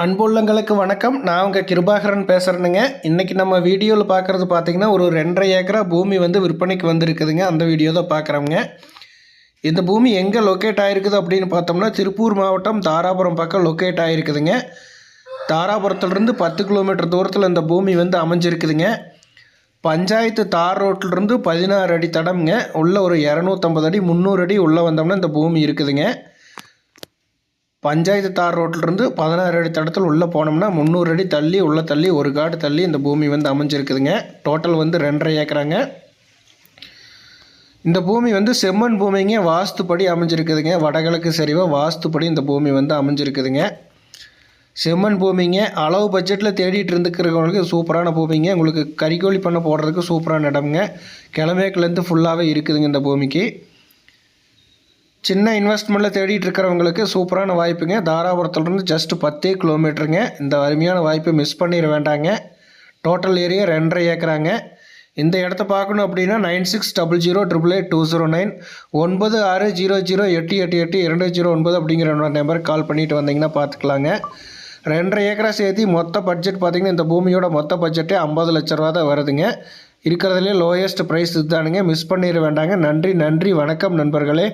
அன்புள்ளங்களுக்கு வணக்கம். நான் உங்கள் கிருபாகரன் பேசுகிறேனுங்க இன்றைக்கி நம்ம வீடியோவில் பார்க்குறது பார்த்தீங்கன்னா ஒரு ரெண்டரை ஏக்கரா பூமி வந்து விற்பனைக்கு வந்திருக்குதுங்க. அந்த வீடியோ தான் பார்க்குறோங்க இந்த பூமி எங்கே லொக்கேட் ஆகிருக்குது அப்படின்னு பார்த்தோம்னா திருப்பூர் மாவட்டம் தாராபுரம் பக்கம் லொக்கேட் ஆகிருக்குதுங்க தாராபுரத்துலேருந்து பத்து கிலோமீட்டர் தூரத்தில் இந்த பூமி வந்து அமைஞ்சிருக்குதுங்க. பஞ்சாயத்து தார் ரோட்டிலிருந்து பதினாறு அடி தடம்ங்க. உள்ள ஒரு இரநூத்தம்பது அடி முந்நூறு அடி உள்ளே வந்தோம்னா இந்த பூமி இருக்குதுங்க. பஞ்சாயத்து தார் ரோட்டிலிருந்து பதினாறு அடி தடத்தில் உள்ளே போனோம்னா முந்நூறு அடி தள்ளி உள்ளே தள்ளி ஒரு காடு தள்ளி இந்த பூமி வந்து அமைஞ்சிருக்குதுங்க. டோட்டல் வந்து ரெண்டரை ஏக்கராங்க. இந்த பூமி வந்து செம்மண் பூமிங்க வாஸ்துப்படி அமைஞ்சிருக்குதுங்க. வடகிழக்கு சரிவாக வாஸ்துப்படி இந்த பூமி வந்து அமைஞ்சிருக்குதுங்க. செம்மண் பூமிங்க அளவு பட்ஜெட்டில் தேடிட்டு இருந்துக்கிறவங்களுக்கு சூப்பரான பூமிங்க. உங்களுக்கு கறிக்கோழி பண்ண போடுறதுக்கு சூப்பரான இடம்ங்க. கிழமேக்குலேருந்து ஃபுல்லாகவே இருக்குதுங்க இந்த பூமிக்கு. சின்ன இன்வெஸ்ட்மெண்ட்டில் தேடிட்டு இருக்கிறவங்களுக்கு சூப்பரான வாய்ப்புங்க. தாராபுரத்துலேருந்து ஜஸ்ட் பத்தே கிலோமீட்டருங்க இந்த அருமையான வாய்ப்பை மிஸ் பண்ணிட வேண்டாங்க. டோட்டல் ஏரியா ரெண்டரை ஏக்கராங்க. இந்த இடத்த பார்க்கணும் அப்படின்னா nine six double zero triple eight two zero nine ஒன்பது ஆறு ஜீரோ ஜீரோ எட்டு எட்டு எட்டு இரண்டு ஜீரோ ஒன்பது அப்படிங்கிற நம்பருக்கு கால் பண்ணிட்டு வந்தீங்கன்னா பார்த்துக்கலாங்க. ரெண்டரை ஏக்கரா சேர்த்து மொத்த பட்ஜெட் பார்த்திங்கன்னா இந்த பூமியோட மொத்த பட்ஜெட்டே ஐம்பது லட்ச ரூபா தான் வருதுங்க. இருக்கிறதுலே லோயஸ்ட் ப்ரைஸ் இதுதானுங்க. மிஸ் பண்ணிட வேண்டாங்க. நன்றி நன்றி வணக்கம் நண்பர்களே.